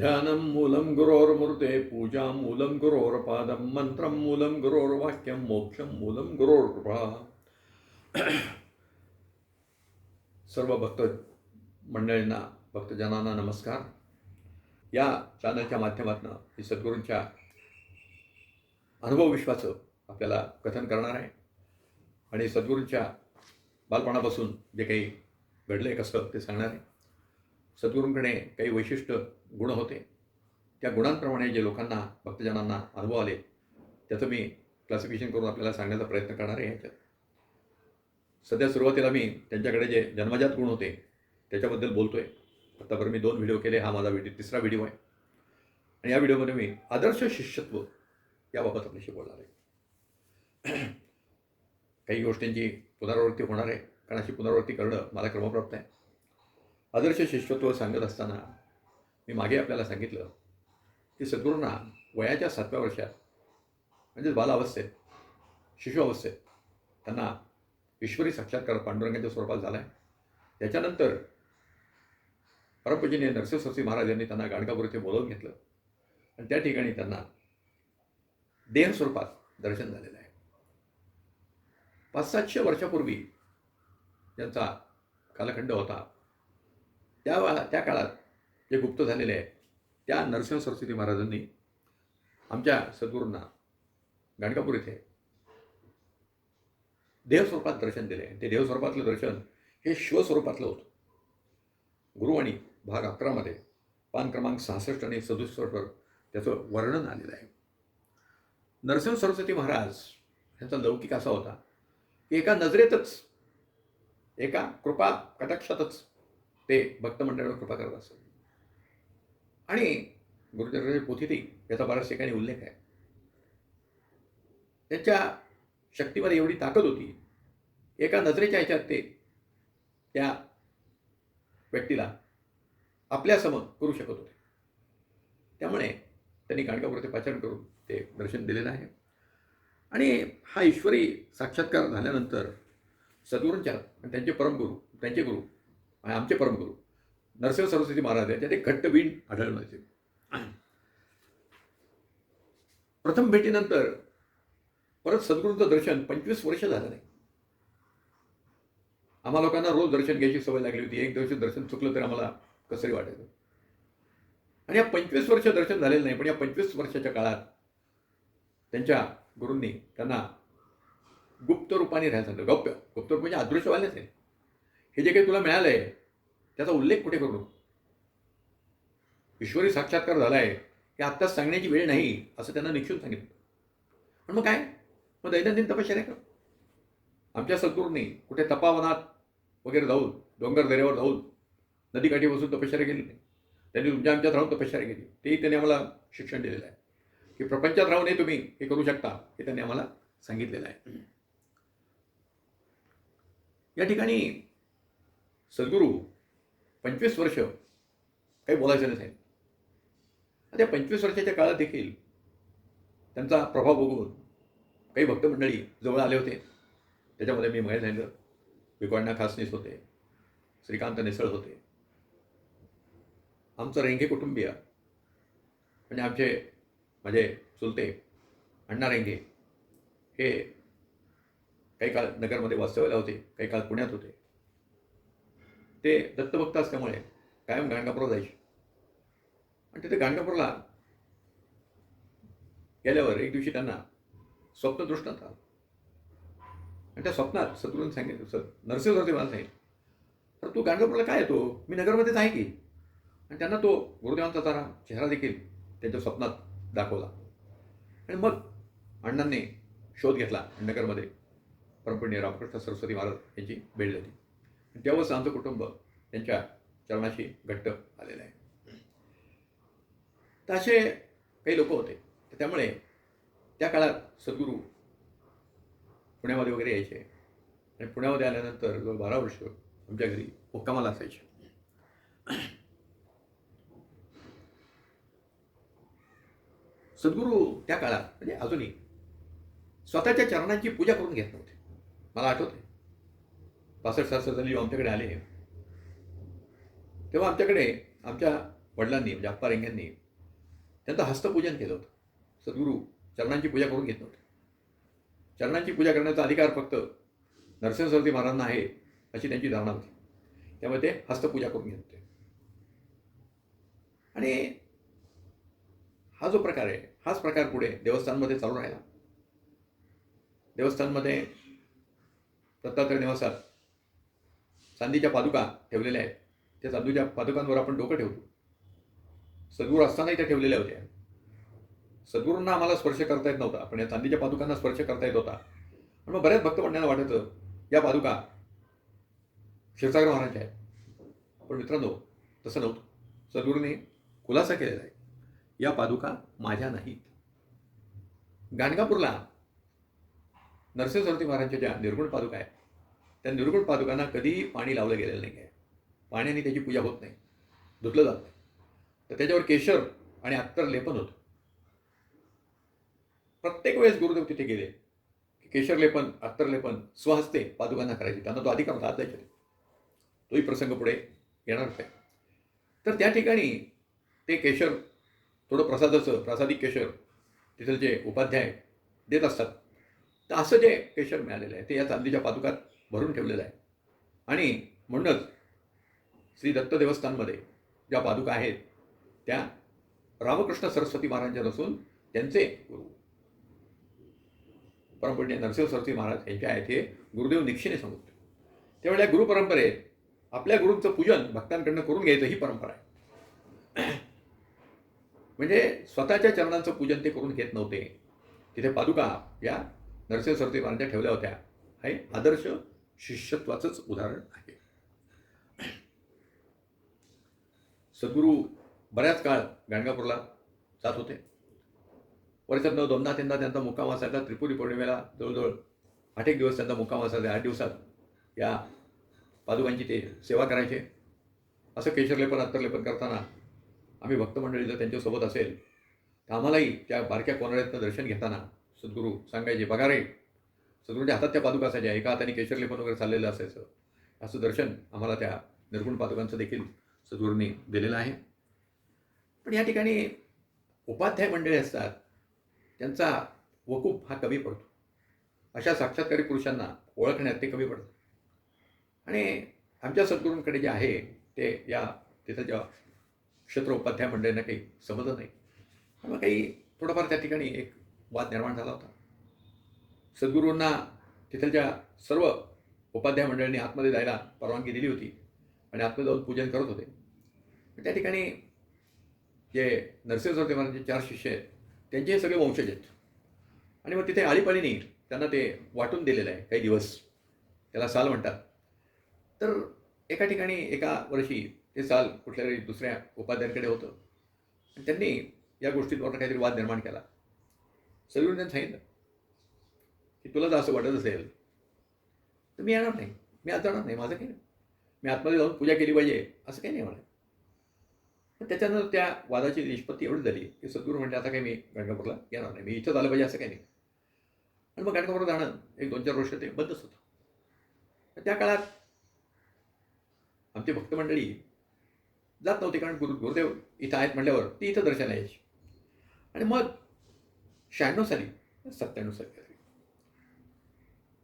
ध्यानं मूलं गुरोर्मूर्ते पूजां मूलं गुरोर्पादं मन्त्रं मूलं गुरोर्वाक्यं मोक्षं मूलं गुरोर्कृपा सर्व भक्त मंडळींना भक्तजनांना नमस्कार या चॅनलच्या माध्यमातून मी सद्गुरूंच्या अनुभव विश्वाचं आपल्याला कथन करणार आहे आणि सद्गुरूंच्या बालपणापासून जे काही घडलं आहे कसं ते सांगणार आहे सद्गुरूंकडे काही वैशिष्ट्य गुण होते. त्या गुणांप्रमाणे जे लोकांना भक्तजनांना अनुभव आले त्याचं मी क्लासिफिकेशन करून आपल्याला सांगण्याचा प्रयत्न करणार आहे सध्या सुरुवातीला मी त्यांच्याकडे जे जन्मजात गुण होते त्याच्याबद्दल बोलतो आहे आत्तापर्यंत मी दोन व्हिडिओ केले हा माझा व्हिडिओ तिसरा व्हिडिओ आहे. आणि या व्हिडिओमध्ये मी आदर्श शिष्यत्व याबाबत आपल्याशी बोलणार आहे. काही गोष्टींची पुनरावृत्ती होणार आहे. कारण अशी पुनरावृत्ती करणं मला क्रमप्राप्त आहे. आदर्श शिष्यत्व सांगत असताना मी मागे आपल्याला सांगितलं की सद्गुरूंना वयाच्या सातव्या वर्षात म्हणजेच बालावस्थेत शिशु अवस्थेत त्यांना ईश्वरी साक्षात्कार पांडुरंगाच्या स्वरूपात झाला आहे त्याच्यानंतर परमपूजनीय नरसिंह महाराज यांनी त्यांना गाणगापूर इथे बोलवून घेतलं. आणि त्या ठिकाणी त्यांना देह स्वरूपात दर्शन झालेलं आहे. पाच सातशे वर्षापूर्वी ज्यांचा कालखंड होता त्या त्या काळात जे गुप्त झालेले आहे त्या नरसिंह सरस्वती महाराजांनी आमच्या सद्गुरूंना गाणगापूर येथे देवस्वरूपात दर्शन दिले. ते देवस्वरूपातलं दर्शन हे शिवस्वरूपातलं होतं. गुरुवाणी भाग अकरामध्ये पान क्रमांक सहासष्ट आणि सदुसष्टवर त्याचं वर्णन आलेलं आहे. नरसिंह सरस्वती महाराज यांचा लौकिक असा होता की एका नजरेतच एका कृपा कटाक्षातच ते भक्त मंडळावर कृपा करत असत. आणि गुरुचरणाच्या पोथीती याचा बऱ्याच ठिकाणी उल्लेख आहे. त्यांच्या शक्तीमध्ये एवढी ताकद होती एका नजरेच्या ह्याच्यात ते त्या व्यक्तीला आपल्यासमोर करू शकत होते. त्यामुळे त्यांनी गाणगापूर ते पाचारण करून ते दर्शन दिलेलं आहे. आणि हा ईश्वरी साक्षात्कार झाल्यानंतर सद्गुरूंच्या आणि त्यांचे परमगुरू त्यांचे गुरु आणि आमचे परमगुरू. नरसिंह सरस्वती महाराज यांच्यात एक घट्ट बीण आढळून प्रथम भेटीनंतर परत सद्गुरूंचं दर्शन पंचवीस वर्ष झालं नाही. आम्हा लोकांना रोज दर्शन घ्यायची सवय लागली होती. एक दिवशी दर्शन चुकलं तर आम्हाला कसरी वाटायचं. आणि या पंचवीस वर्ष दर्शन झालेलं नाही पण या पंचवीस वर्षाच्या काळात त्यांच्या गुरूंनी त्यांना गुप्त रूपाने राहायला सांगितलं. गौप्य गुप्त रूप म्हणजे अदृश्यवाल्याच आहे. हे जे काही तुला मिळालं आहे त्याचा उल्लेख कुठे करू? ईश्वरी साक्षात्कार झाला आहे हे आत्ताच सांगण्याची वेळ नाही असं त्यांना निक्षून सांगितलं. पण मग काय? मग दैनंदिन तपश्चर्या कर. आमच्या सद्गुरूंनी कुठे तपावनात वगैरे जाऊन डोंगर दऱ्यावर जाऊन नदीकाठी बसून तपश्चर्या केली नाही. त्यांनी तुमच्या आमच्यात राहून तपश्चर्या केली. तेही त्यांनी आम्हाला शिक्षण दिलेलं आहे. की प्रपंचात राहूनही तुम्ही हे करू शकता हे त्यांनी आम्हाला सांगितलेलं आहे. या ठिकाणी सद्गुरू पंचवीस वर्ष. काही बोलायचं नसेल त्या पंचवीस वर्षाच्या काळात देखील त्यांचा प्रभाव बघून काही भक्तमंडळी जवळ आले होते. त्याच्यामध्ये मी महेश झालं विकवांना खासनीस होते. श्रीकांत नेसळ होते. आमचं रेंगे कुटुंबीय. म्हणजे आमचे माझे चुलते अण्णा रेंगे हे काही काळ नगरमध्ये वास्तव्याला होते काही काळ पुण्यात होते. ते दत्तभक्त असल्यामुळे कायम गाणगापूरला जायचे. आणि तिथे गाणगापूरला गेल्यावर एक दिवशी त्यांना स्वप्न दृष्टांत आलं. आणि त्या स्वप्नात सद्गुरूंनी सांगितलं सर नरसिंह सरते मला सांगितलं तर तू गाणगापूरला काय येतो? मी नगरमध्येच आहे की? आणि त्यांना तो गुरुदेवांचा तारा चेहरा देखील त्यांच्या स्वप्नात दाखवला. आणि मग अण्णांनी शोध घेतला नगरमध्ये परमपूर्णी रामकृष्ण सरस्वती महाराज यांची भेट झाली. तेव्हाच आमचं कुटुंब त्यांच्या चरणाशी घट्ट आलेलं आहे. तर असे काही लोक होते. त्यामुळे त्या काळात सद्गुरू पुण्यामध्ये वगैरे यायचे. आणि पुण्यामध्ये आल्यानंतर जवळ बारा वर्ष आमच्या घरी मुक्कामाला असायचे. सद्गुरू त्या काळात म्हणजे अजूनही स्वतःच्या चरणांची पूजा करून घेत नव्हते. मला आठवते पासष्ट सात साली आमच्याकडे आले तेव्हा आमच्याकडे आमच्या वडिलांनी म्हणजे अप्पा रेंग्यांनी त्यांचं हस्तपूजन केलं होतं. सद्गुरू चरणांची पूजा करून घेत नव्हते. चरणांची पूजा करण्याचा अधिकार फक्त नरसिंह सरस्वती महाराजांना आहे अशी त्यांची धारणा होती. त्यामुळे ते हस्तपूजा करून घेत होते. आणि हा जो प्रकार आहे हाच प्रकार पुढे देवस्थानमध्ये चालू राहिला. देवस्थानमध्ये दत्तात्रय निवासात चांदीच्या पादुका ठेवलेल्या आहेत. त्या चांदूच्या पादुकांवर आपण डोकं ठेवतो. सद्गुरू असतानाही त्या ठेवलेल्या होत्या. सद्गुरूंना आम्हाला स्पर्श करता येत नव्हता. पण या चांदीच्या पादुकांना स्पर्श करता येत होता. आणि मग बऱ्याच भक्त मंडळांना वाटायचं या पादुका क्षीरसागर महाराजांच्या आहेत. पण मित्रांनो तसं नव्हतं. सद्गुरूने खुलासा केलेला आहे. या पादुका माझ्या नाहीत. गाणगापूरला नरसिंह सरस्वती महाराजांच्या ज्या निर्गुण पादुका आहेत त्या निर्गुण पादुकांना कधीही पाणी लावलं गेलेलं नाही आहे पाण्याने त्याची पूजा होत नाही. धुतलं जात नाही. तर त्याच्यावर केशर आणि अत्तर लेपन होतं. प्रत्येक वेळेस गुरुदेव तिथे गेले. की केशर लेपन अत्तर लेपन स्वहस्ते पादुकांना करायचे. त्यांना तो अधिकार होता द्यायचे तोही प्रसंग पुढे येणार नाही तर त्या ठिकाणी ते केशर थोडं प्रसादाचं प्रासादिक केशर तिथले जे उपाध्याय देत असतात. तर असं जे केशर मिळालेलं आहे ते या चांदीच्या पादुकात भरून ठेवलेलं आहे. आणि म्हणूनच श्री दत्त देवस्थानमध्ये ज्या पादुका आहेत त्या रामकृष्ण सरस्वती महाराजांच्या नसून त्यांचे गुरु. परंपरेने नरसिंह सरस्वती महाराज यांच्या आहेत हे गुरुदेव निक्षेने सांगतो त्यावेळेला गुरुपरंपरेत आपल्या गुरूंचं पूजन भक्तांकडनं करून घ्यायचं ही परंपरा आहे. म्हणजे स्वतःच्या चरणांचं पूजन ते करून घेत नव्हते. तिथे पादुका या नरसिंह सरस्वती महाराजांच्या ठेवल्या होत्या. हे आदर्श शिष्यत्वाचंच उदाहरण आहे. सद्गुरू बऱ्याच काळ गाणगापूरला जात होते. वर्षातनं दोनदा तीनदा त्यांचा मुक्काम असायचा. त्रिपुरी पौर्णिमेला जवळजवळ आठ एक दिवस त्यांचा मुक्काम असायचा. आठ दिवसात या पादुकांची ते सेवा करायचे. असं केशरलेपन अत्तरलेपन करताना आम्ही भक्तमंडळी जर त्यांच्यासोबत असेल तर आम्हालाही त्या बारक्या कोनाड्यातनं दर्शन घेताना सद्गुरू सांगायचे बघा रे सद्गुरूच्या म्हणजे हातात त्या पादुका असायच्या एका हाताने केशरलेपन वगैरे चाललेलं असायचं. असं दर्शन आम्हाला त्या निर्गुण पादुकांचं देखील सद्गुरूंनी दिलेलं आहे. पण या ठिकाणी उपाध्याय मंडळी असतात त्यांचा वकूप हा कमी पडतो. अशा साक्षात्कारी पुरुषांना ओळखण्यात ते कमी पडतं आणि आमच्या सद्गुरूंकडे जे आहे ते या तिथं ज्या क्षेत्र उपाध्याय मंडळींना काही समजत नाही. मग काही थोडंफार त्या ठिकाणी एक वाद निर्माण झाला होता. सद्गुरूंना तिथलच्या सर्व उपाध्याय मंडळींनी आतमध्ये जायला परवानगी दिली होती आणि आतमध्ये जाऊन पूजन करत होते. त्या ठिकाणी जे नरसिंह होते महाराजांचे चार शिष्य आहेत त्यांचे हे सगळे वंशज आहेत. आणि मग तिथे आळीपाळीने त्यांना ते वाटून दिलेलं आहे काही दिवस. त्याला साल म्हणतात. तर एका ठिकाणी एका वर्षी ते साल कुठल्या तरी दुसऱ्या उपाध्यायांकडे होतं. त्यांनी या गोष्टींवर काहीतरी वाद निर्माण केला. सगळून त्यांनी सांगितलं की तुला जर असं वाटत असेल तर मी येणार नाही. मी आज जाणार नाही. माझं काही नाही मी आतमध्ये जाऊन पूजा केली पाहिजे. असं काही नाही मला पण त्याच्यानंतर त्या वादाची निष्पत्ती एवढी झाली की सद्गुरू म्हणजे आता काही मी गणगापूरला येणार नाही. मी इथं झालं पाहिजे असं काही नाही. आणि मग गणगापूरला जाणं एक दोन चार वर्ष ते बंदच होतं. तर त्या काळात आमची भक्तमंडळी जात नव्हती कारण गुरु गुरुदेव इथं आहेत म्हटल्यावर ती इथं दर्शन यायची. आणि मग शहाण्णव साली सत्त्याण्णव साली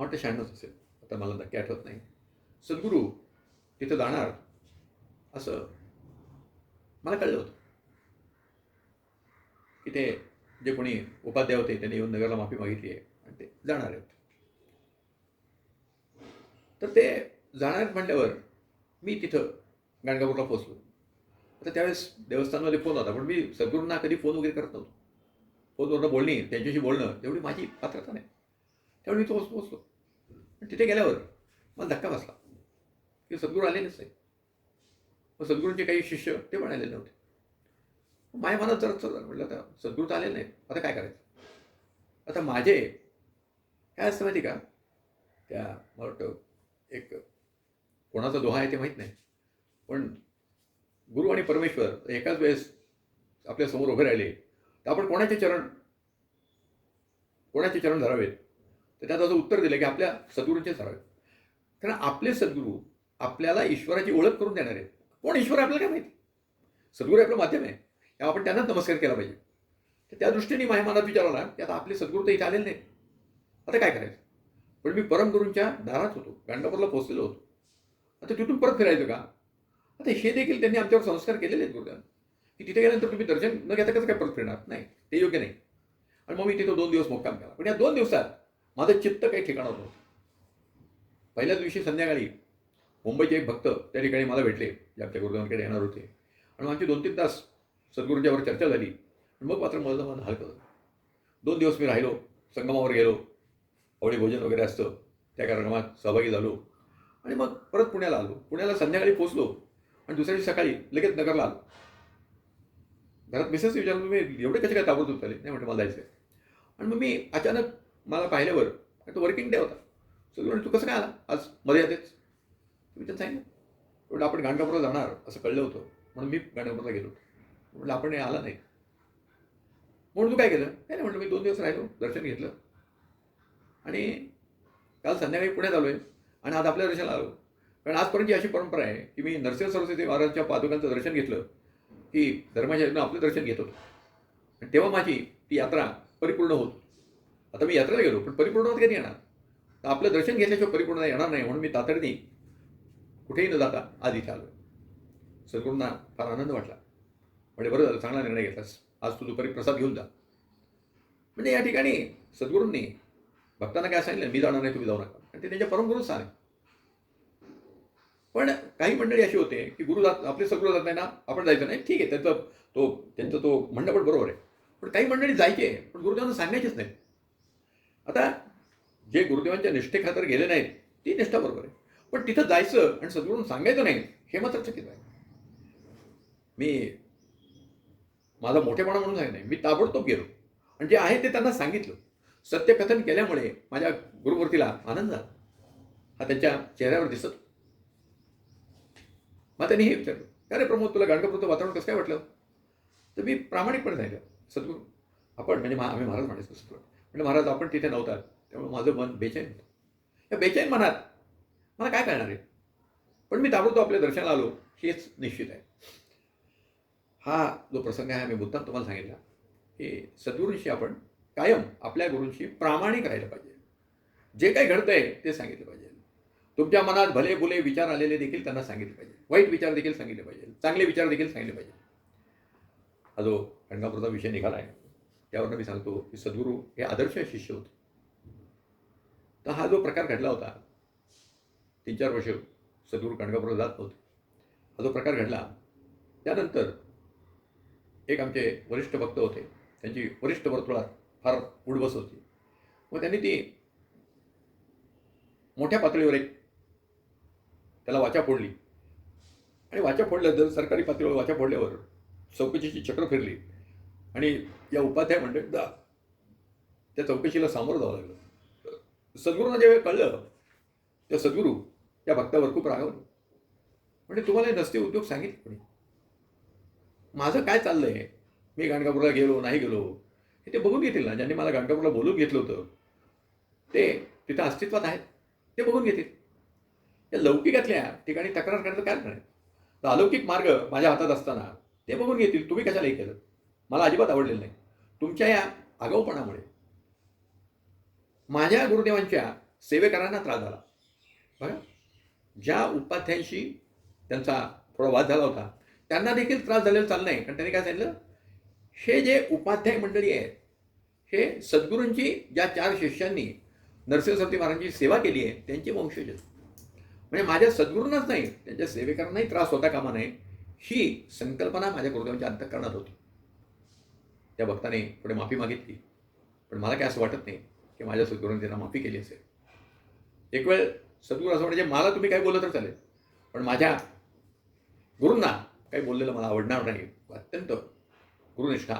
वाटतं शहाण्णवच असेल आता मला नक्की आठवत नाही. सद्गुरू तिथं जाणार. असं मला कळलं होतं. की ते जे कोणी उपाध्याय होते त्यांनी येऊन नगरला माफी मागितली आहे. आणि ते जाणार आहेत. तर ते जाणार आहेत म्हटल्यावर मी तिथं गाणगापूरला पोचलो आता त्यावेळेस देवस्थानमध्ये फोन होता पण मी सद्गुरूंना कधी फोन वगैरे करत नव्हतो. फोनवरनं बोलणी त्यांच्याशी बोलणं तेवढी माझी पात्रता नाही. त्यावेळी मी तो पोचलो पण तिथे गेल्यावर मला धक्का बसला. की सद्गुरू आले नसते. मग सद्गुरूंचे काही शिष्य ते पण आलेले नव्हते. माझ्या मनात जर चल म्हटलं आता सद्गुरू तर आले नाही आता काय करायचं? आता माझे काय असतं माहिती का? त्या मला वाटतं एक कोणाचा दोहा आहे ते माहीत नाही. पण गुरु आणि परमेश्वर एकाच वेळेस आपल्यासमोर उभे राहिले. तर आपण कोणाचे चरण कोणाचे चरण धरावेत? तर त्यात असं उत्तर दिलं की आपल्या सद्गुरूंचे धरावेत कारण आपले सद्गुरू आपल्याला ईश्वराची ओळख करून देणार आहेत. कोण ईश्वर आपल्याला काय माहिती? सद्गुरू हे आपलं माध्यम आहे. तेव्हा आपण त्यांनाच नमस्कार केला पाहिजे. तर त्या दृष्टीने माझ्या मनात विचार आला की आता आपले सद्गुरू तर इथे आलेले नाही आता काय करायचं? पण मी परमगुरूंच्या दारात होतो. गांडापूरला पोहोचलेलो होतो. आता तिथून परत फिरायचं का? आता हे देखील त्यांनी आमच्यावर संस्कार केलेले आहेत गुरुदेव की तिथे गेल्यानंतर तुम्ही दर्शन न घेता कसं काय परत फिरणार? नाही. ते योग्य नाही. आणि मग मी तिथं दोन दिवस मुक्काम केला. पण या दोन दिवसात माझं चित्त काही ठिकाणावर नव्हतं पहिल्याच दिवशी संध्याकाळी मुंबईचे एक भक्त त्या ठिकाणी मला भेटले जे आपल्या गुरुदेवांकडे येणार होते. आणि मग आमची दोन तीन तास सद्गुरूंच्यावर चर्चा झाली. आणि मग मात्र माझं मन हलकं झालं. दोन दिवस मी राहिलो संगमावर गेलो आवडी भोजन वगैरे असतं त्या कार्यक्रमात सहभागी झालो. आणि मग परत पुण्याला आलो. पुण्याला संध्याकाळी पोचलो आणि दुसऱ्या दिवशी सकाळी लगेच नगरला आलो. घरात मिसेस विचारलं मी एवढे कसे काय ताबडतोब झाले नाही म्हटलं मला जायचं आणि मग मी अचानक मला पाहिल्यावर बरं. तो वर्किंग डे होता. सगळं तू कसं काय आला? आज मध्ये येतेच मी त्यांना सांगितलं. म्हटलं आपण गाणगापूरला जाणार. असं कळलं होतं. म्हणून मी गाणगापूरला गेलो. म्हटलं आपण हे आला नाही. म्हणून तू काय केलं? काय नाही. म्हटलं मी दोन दिवस राहिलो. दर्शन घेतलं. आणि काल संध्याकाळी पुण्यात आलो आहे आणि आज आपल्या दर्शनाला आलो. कारण आजपर्यंतची अशी परंपरा आहे की मी नरसिंह सरस्वती महाराजांच्या पादुकांचं दर्शन घेतलं की धर्माच्या आपलं दर्शन घेत होतो. आणि तेव्हा माझी ती यात्रा परिपूर्ण होत. आता मी यात्रेला गेलो पण परिपूर्ण कधी येणार? तर आपलं दर्शन घेतल्याशिवाय परिपूर्ण येणार नाही म्हणून मी तातडीने कुठेही न जाता आज इथे आलो सद्गुरूंना फार आनंद वाटला. म्हणजे बरं झालं चांगला निर्णय घेतलास. आज तू दुपारी प्रसाद घेऊन जा. म्हणजे या ठिकाणी सद्गुरूंनी भक्तांना काय सांगितलं? मी जाणार नाही तुम्ही जाऊ नका. आणि ते त्यांच्या परमगुरूच सांग. पण काही मंडळी अशी होते की गुरु जात आपले सद्गुरू जात नाही ना आपण जायचं नाही. ठीक आहे त्यांचं तो त्यांचं तो म्हणणं पण बरोबर आहे. पण काही मंडळी जायचे पण गुरुदेवांना सांगायचेच नाही. आता जे गुरुदेवांच्या निष्ठेखातर गेले नाहीत ती निष्ठा बरोबर आहे. पण तिथं जायचं आणि सद्गुरून सांगायचं नाही हे मात्र चकित आहे. मी माझा मोठेपणा म्हणून सांगितलं नाही मी ताबडतोब गेलो. आणि जे आहे ते त्यांना सांगितलं. सत्यकथन केल्यामुळे माझ्या गुरुमूर्तीला आनंद झाला. हा त्यांच्या चेहऱ्यावर दिसत मग त्यांनी हे विचारलं अरे प्रमोद तुला गाणगापूरचं वातावरण कसं काय वाटलं? तर मी प्रामाणिकपणे सांगितलं सद्गुरू आपण म्हणजे मा आम्ही महाराज म्हणायचं सद्गुरू म्हणजे महाराज आपण तिथे नव्हतात त्यामुळे माझं मन बेचैन होतं. या बेचैन मनात मला काय करणार आहे? पण मी ताबडतोब आपल्या दर्शनाला आलो. हेच निश्चित आहे. हा जो प्रसंग आहे मी मुद्दाम तुम्हाला सांगितला की सद्गुरूंशी आपण कायम आपल्या गुरूंशी प्रामाणिक राहिलं पाहिजे. जे काही घडतंय ते सांगितलं पाहिजे. तुमच्या मनात भले भुले विचार आलेले देखील त्यांना सांगितले पाहिजे. वाईट विचार देखील सांगितले पाहिजे. चांगले विचार देखील सांगितले पाहिजे. हा जो गणगापूरचा विषय निघाला आहे त्यावरनं मी सांगतो की सद्गुरू हे आदर्श शिष्य होते. तर हा जो प्रकार घडला होता तीन चार वर्ष सद्गुरू गणगापूरला जात नव्हते. हा जो प्रकार घडला त्यानंतर एक आमचे वरिष्ठ भक्त होते त्यांची वरिष्ठ वर्तुळात फार उडबस होती. मग त्यांनी ती मोठ्या पातळीवर एक त्याला वाचा फोडली. आणि वाचा फोडल्या जर सरकारी पातळीवर वाचा फोडल्यावर चौकशीची चक्र फिरली. आणि या उपाध्याय मंडळी दा. त्या चौकशीला सामोरं जावं लागलं. सद्गुरूंना जेव्हा कळलं त्या सद्गुरू त्या भक्तावर खूप रागवलं. म्हणजे तुम्हाला हे नसते उद्योग सांगितले कोणी? माझं काय चाललंय? मी गाणगापूरला गेलो नाही गेलो. हे ते बघून घेतील ना. ज्यांनी मला गाणगापूरला बोलून घेतलं होतं ते तिथं अस्तित्वात आहेत. ते बघून घेतील. या लौकिकातल्या ठिकाणी तक्रार करायचं काय? नाही तर अलौकिक मार्ग माझ्या हातात असताना ते बघून घेतील. तुम्ही कशाला हे केलं? मला अजिबात आवडलेलं नाही. तुमच्या या आगाऊपणामुळे माझ्या गुरुदेवांच्या सेवेकरांना त्रास झाला. बघा ज्या उपाध्यायांशी त्यांचा थोडा वाद झाला होता त्यांना देखील त्रास झालेला चालला नाही. कारण त्यांनी काय सांगितलं? हे जे उपाध्याय मंडळी आहेत हे सद्गुरूंची ज्या चार शिष्यांनी नरसिंह सरस्वती महाराजांची सेवा केली आहे त्यांचे वंशज आहेत म्हणजे माझ्या सद्गुरूंनाच नाही त्यांच्या सेवेकरांनाही त्रास होता कामा नये ही संकल्पना माझ्या गुरुदेवांच्या अंतकरणात होती. त्या भक्ताने पुढे माफी मागितली. पण मला काय असं वाटत नाही की माझ्या सद्गुरूंनी त्यांना माफी केली असेल. एक वेळ सद्गुरू असं म्हणजे मला तुम्ही काय बोललं तर चालेल. पण माझ्या गुरूंना काही बोललेलं मला आवडणार नाही. अत्यंत गुरुनिष्ठा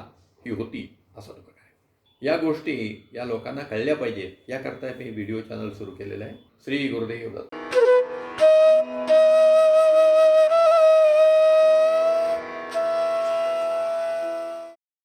ही होती असा तो प्रकार आहे. या गोष्टी या लोकांना कळल्या पाहिजेत. याकरता मी व्हिडिओ चॅनल सुरू केलेलं आहे. श्री गुरुदेव दत्त.